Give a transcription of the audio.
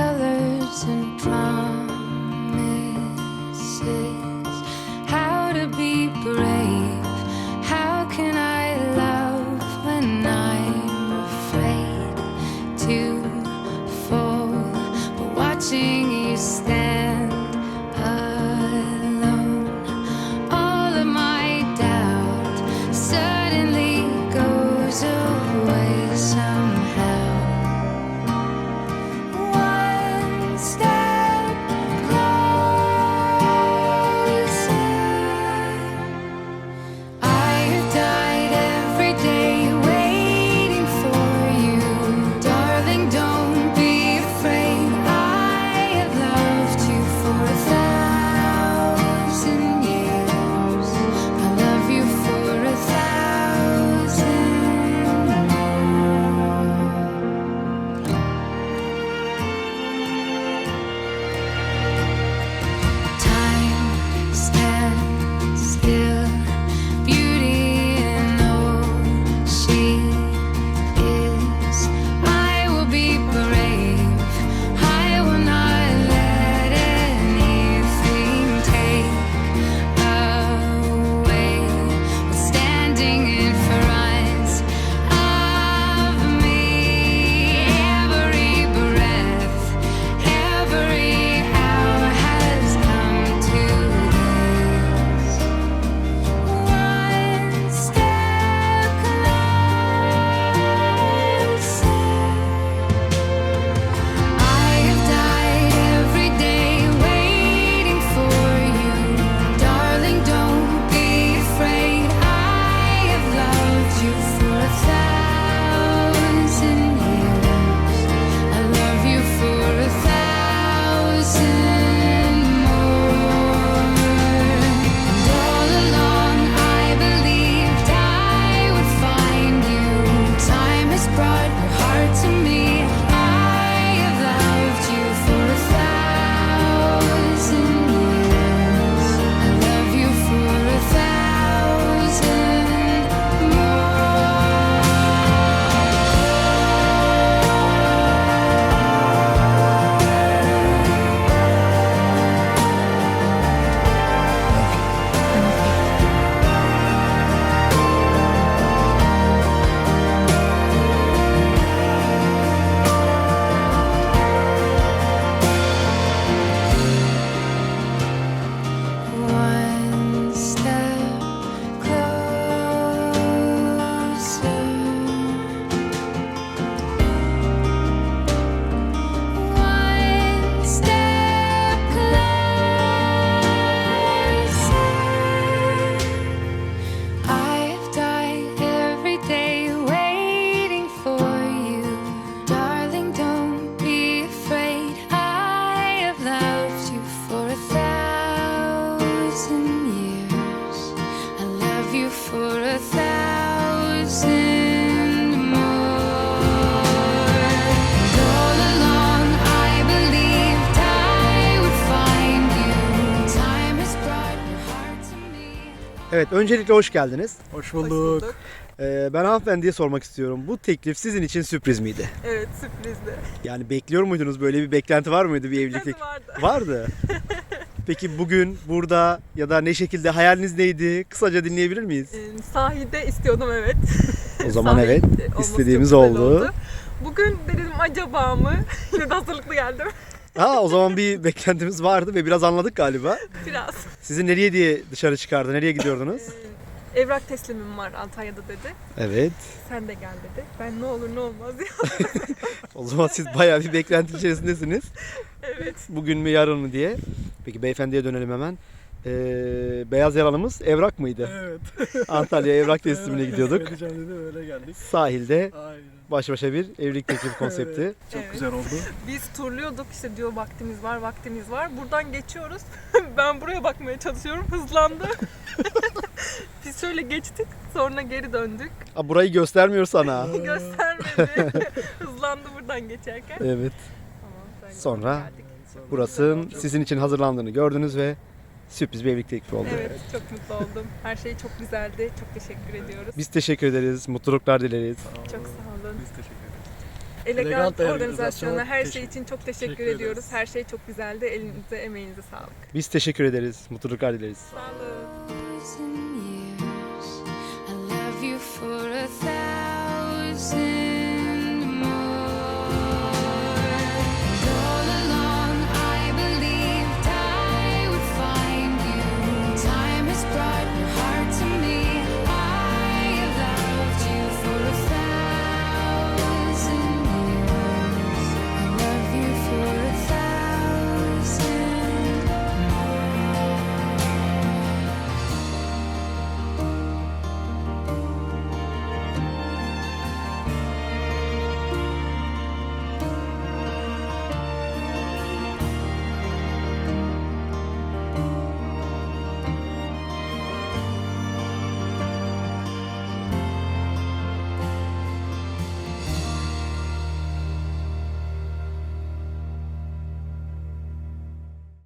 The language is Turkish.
colors and promises. How to be brave? How can I love when I'm afraid to fall? But watching you stand. Alone, all of my doubt suddenly. Evet, öncelikle hoş geldiniz. Hoş Hoş bulduk. bulduk. Ee, ben hanımefendiye sormak istiyorum. Bu teklif sizin için sürpriz miydi? Evet sürprizdi. Yani bekliyor muydunuz? Böyle bir beklenti var mıydı bir evlilik vardı. Vardı. Peki bugün burada ya da ne şekilde hayaliniz neydi? Kısaca dinleyebilir miyiz? Ee, sahilde istiyordum evet. O zaman Sahilde evet, olması istediğimiz çok güzel oldu. Bugün dedim acaba mı? Şimdi hazırlıklı geldim. Ha o zaman bir beklentimiz vardı ve biraz anladık galiba. Biraz. Sizi nereye diye dışarı çıkardı? Nereye gidiyordunuz? Ee, evrak teslimim var Antalya'da dedi. Evet. Sen de gel dedi. Ben ne olur ne olmaz ya. O zaman siz bayağı bir beklenti içerisindesiniz. evet. Bugün mü yarın mı diye. Peki beyefendiye dönelim hemen. Ee, beyaz yalanımız evrak mıydı? Evet. Antalya evrak teslimine gidiyorduk. Dedi öyle geldik. Sahilde Aynen. Baş başa bir evlilik teklifi konsepti. Çok Evet. güzel oldu. Biz turluyorduk işte diyor vaktimiz var vaktimiz var. Buradan geçiyoruz. ben buraya bakmaya çalışıyorum. Hızlandı. Biz şöyle geçtik. Sonra geri döndük. Aa, burayı göstermiyor sana. Göstermedi. Hızlandı buradan geçerken. Evet. Tamam, böyle Sonra geldik. Burası sizin için hazırlandığını gördünüz ve sürpriz bir evlilik teklifi oldu. Evet çok mutlu oldum. Her şey çok güzeldi. Çok teşekkür ediyoruz. Biz teşekkür ederiz. Mutluluklar dileriz. Çok sağ olun. Biz teşekkür ederiz. Elegant, Elegant organizasyona her şey için çok teşekkür, teşekkür ediyoruz. ederiz. Her şey çok güzeldi. Elinize emeğinize sağlık. Biz teşekkür ederiz. Mutluluklar dileriz. Sağ olun.